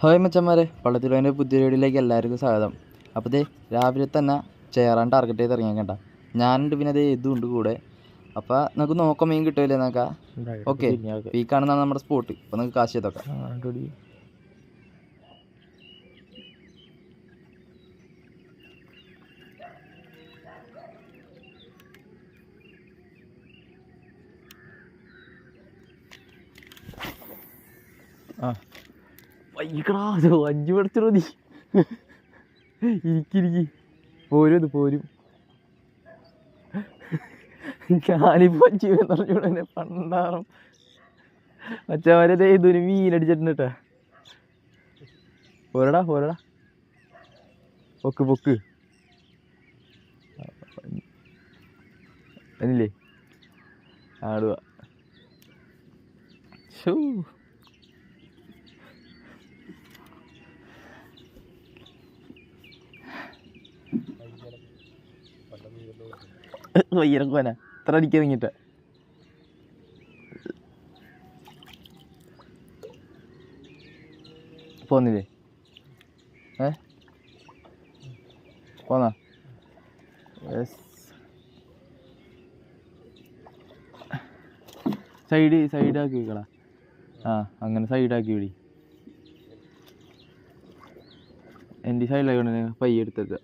Hi മച്ചന്മാരെ പള്ളത്തിലോന്റെ പുതിയ വീഡിയോയിലേക്ക് എല്ലാവർക്കും സ്വാഗതം. അപ്പോൾ ദേ രാവിലെ തന്നെ ചേറാൻ ടാർഗറ്റ് ചെയ്ത് ഇറങ്ങിയേക്കണ്ട ഞാനുണ്ട് പിന്നെ അതേ ഇതും ഉണ്ട് കൂടെ. അപ്പോൾ നമുക്ക് നോക്കാം മീൻ കിട്ടുമല്ലേ നോക്ക ഓക്കെ ഈ കാണുന്നതാണ് നമ്മുടെ സ്പോട്ട് അപ്പോൾ നമുക്ക് കാശ് ചെയ്തൊക്കെ ആ വൈകടാ അഞ്ചു പഠിച്ചോ നീ. ഇരിക്കിരിക്കി പോരും ഇത് പോരും. ഞാനിപ്പോ അഞ്ചു പറഞ്ഞൂടെ പണ്ടാറും. മറ്റവരെ ഇതൊരു മീനടിച്ചിട്ടുണ്ട് പോരടാ പോരടാ. പൊക്ക് പൊക്ക്. അതിനില്ലേ ആടുക ഷൂ വയ്യറക്കോന ഇത്ര അടിക്കാൻ തുടങ്ങിട്ട പോന്നില്ലേ? ഏ? പോന്നാ? സൈഡ് സൈഡാക്കി വെക്കളാ ആ അങ്ങനെ സൈഡാക്കി വിടി. എന്റെ സൈഡിലായിക്കൊണ്ട് പയ്യെ എടുത്തേക്ക.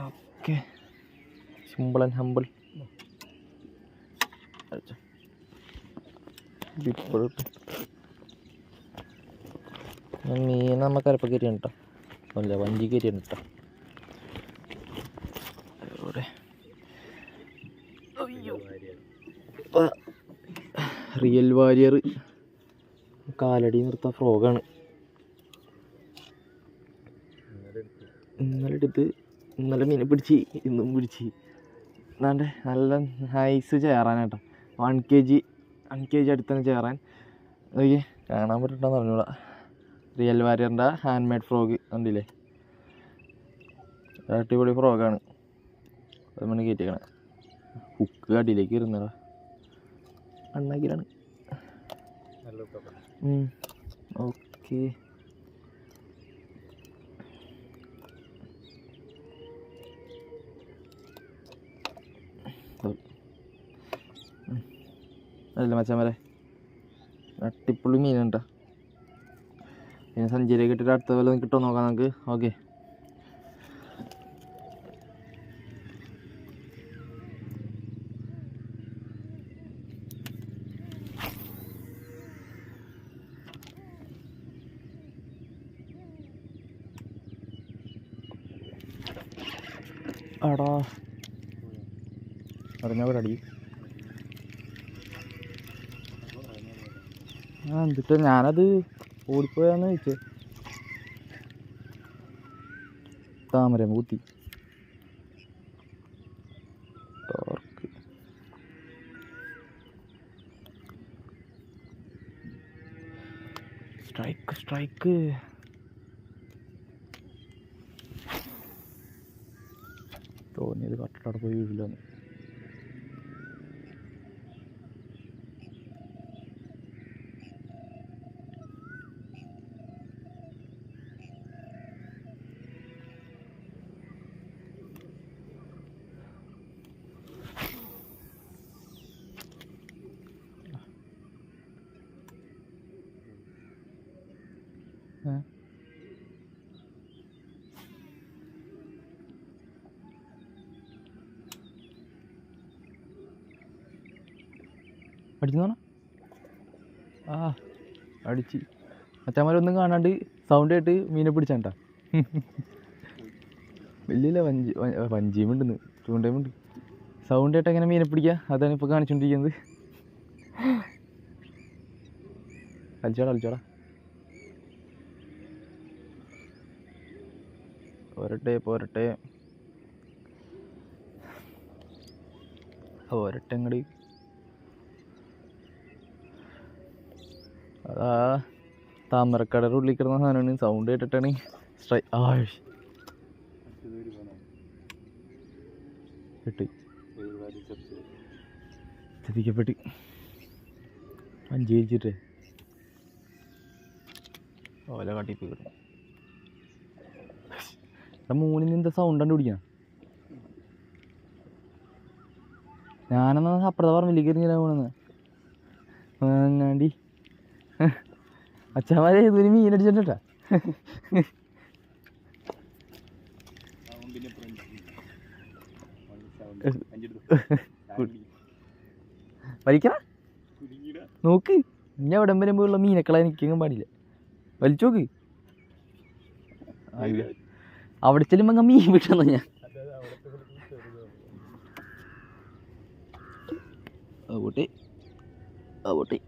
ഓക്കെ. സിമ്പിൾ ആൻഡ് ഹമ്പിൾ മീൻ നമുക്ക് അരപ്പ കയറ്റിയാണ് കേട്ടോ അല്ല വഞ്ചി കയറ്റിയാണ് കേട്ടോ റിയൽ വാരിയർ കാലടി നിർത്ത ഫ്രോഗാണ് ഇന്നലെ എടുത്ത് ഇന്നലെ മീനെ പിടിച്ച് ഇന്നും പിടിച്ച്. എന്നാണ്ട് നല്ല nice ചേറാനാട്ടോ. One K G one K G അടുത്തന്നെ ചേറാൻ. നോക്കി കാണാൻ പറ്റുന്നുണ്ടോന്ന് പറഞ്ഞോളാം റിയൽ വാരിയറിന്റെ ഹാൻഡ് മെയ്ഡ് ഫ്രോഗ് കണ്ടില്ലേ അടിപൊളി ഫ്രോഗാണ് അത് മണി കയറ്റിക്കണേ ഹുക്ക് അടിയിലേക്ക് ഇരുന്നടാ അണ്ണാക്കിലാണ് ഓക്കെ അല്ല മച്ചാമരെ. അട്ടിപ്പുള്ളി മീനുണ്ട. പിന്നെ സഞ്ചിയിലേക്ക് കിട്ടിയിട്ട് അടുത്ത പോലെ കിട്ടുമോ നോക്കാം നമുക്ക്. ഓക്കെ. ആടാ അറിഞ്ഞ പരിപാടി ആ എന്നിട്ട് ഞാനത് ഓടിപ്പോയാന്ന് ചോദിച്ചേ. താമര കൂത്തി സ്ട്രൈക്ക് സ്ട്രൈക്ക്. തോന്നിയത് കട്ടിട്ടവിടെ പോയി വീട്ടിലാണ് ഏ? അടിക്കുന്നോണ ആ അടിച്ച്. ഒന്നും കാണാണ്ട് സൗണ്ട് ആയിട്ട് മീനെ പിടിച്ചാണ്ടാ? വലിയ വഞ്ചി വഞ്ചിയുമുണ്ടെന്ന് ചൂണ്ടയുമുണ്ട് സൗണ്ട് ആയിട്ട് എങ്ങനെ മീനെ പിടിക്കുക അതാണ് ഇപ്പോൾ കാണിച്ചുകൊണ്ടിരിക്കുന്നത് കളിച്ചോടാ കളിച്ചോടാ. പോരട്ടെ പോരട്ടെ. പോരട്ടെ അങ്ങട്. അതാ താമരക്കടയുടെ ഉള്ളിൽ കിടന്ന സാധനമാണ്. സൗണ്ട് കേട്ടിട്ടാണ് സ്ട്രൈ ആ എട്ട് ചതിക്കപ്പെട്ട്. അഞ്ച് കഴിച്ചിട്ടേ ഓല കാട്ടിപ്പ് മൂന്നിൽ നിന്ന് സൗണ്ട് കണ്ടുപിടിക്കണം? ഞാനെന്നാ അപ്പുറത്തെ പറമ്പിലേക്ക് എറിഞ്ഞാ പോണെന്ന്. അങ്ങാണ്ടി അച്ഛന്മാരെ ഇതൊരു മീനടിച്ചിട്ടാ വലിക്കണ? നോക്ക്. ഇനി അവിടെ വരുമ്പോഴുള്ള മീനക്കളെ നിൽക്കാൻ പാടില്ല. വലിച്ചു നോക്ക്. അവിടെ ചെല്ലുമ്പോ അങ്ങ് മീൻ വിട്ടെന്ന ഞാൻ. ഓട്ടെ ഓട്ടെ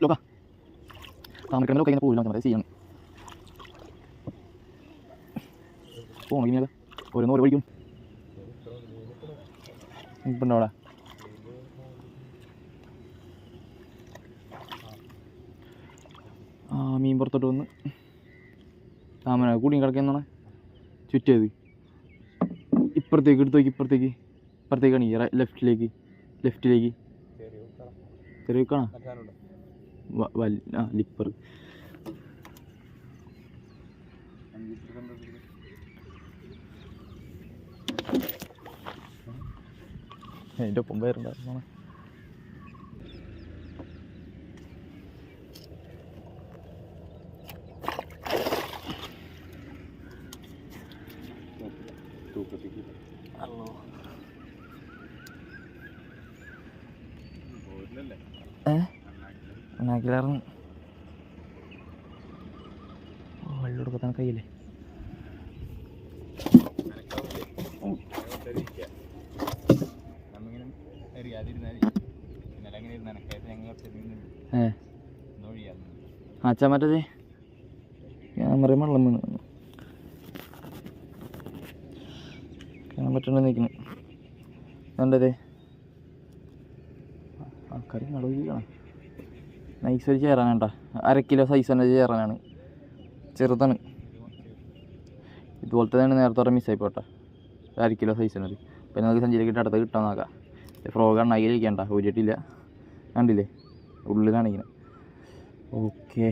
ലോക താമരക്കടലൊക്കെ ഇങ്ങനെ മതി ചെയ്യണം പോകണം ഇങ്ങനെ ഓരോന്ന് ഓരോ വഴിക്കും ഇപ്പം ആ മീൻ പുറത്തോട്ട് വന്ന് താമര കൂടി കിടക്കുന്നതാണ് ചുറ്റിയത് ഇപ്പുറത്തേക്ക് എടുത്ത് നോക്കി ഇപ്പുറത്തേക്ക്. ഇപ്പുറത്തേക്കാണ് ഈ ലെഫ്റ്റിലേക്ക് ലെഫ്റ്റിലേക്ക് ചെറിയ കാണാം ആ ലിപ്പർ അതിന്റെ ഒപ്പം പേരുണ്ടായിരുന്നു ഏ? ഓ വെള്ളം കൊടുക്കാൻ കയ്യില്ലേ ഏ? അച്ഛാ മറ്റേ ക്യാമറ വെള്ളം വീണ്. കാണാൻ നിൽക്കുന്നു കണ്ടതേ ആൾക്കാർ നടുവിക്കണം നൈസ് ഒരു ചേറാനാണ് കേട്ടോ അര കിലോ സൈസ് തന്നെ ചേറാനാണ് ചെറുതാണ്. ഇതുപോലത്തെ തന്നെ നേരത്തെ മിസ്സായി പോട്ടെ. അര കിലോ സൈസ് തന്നെ പിന്നെ നമുക്ക് സഞ്ചരിക്കിട്ട് അടുത്ത് കിട്ടാൻ നോക്കാം. ഫ്രോഗ് ഇരിക്കണ്ട ഊരിയിട്ടില്ല. കണ്ടില്ലേ? ഉള്ളിലാണ് ഓക്കെ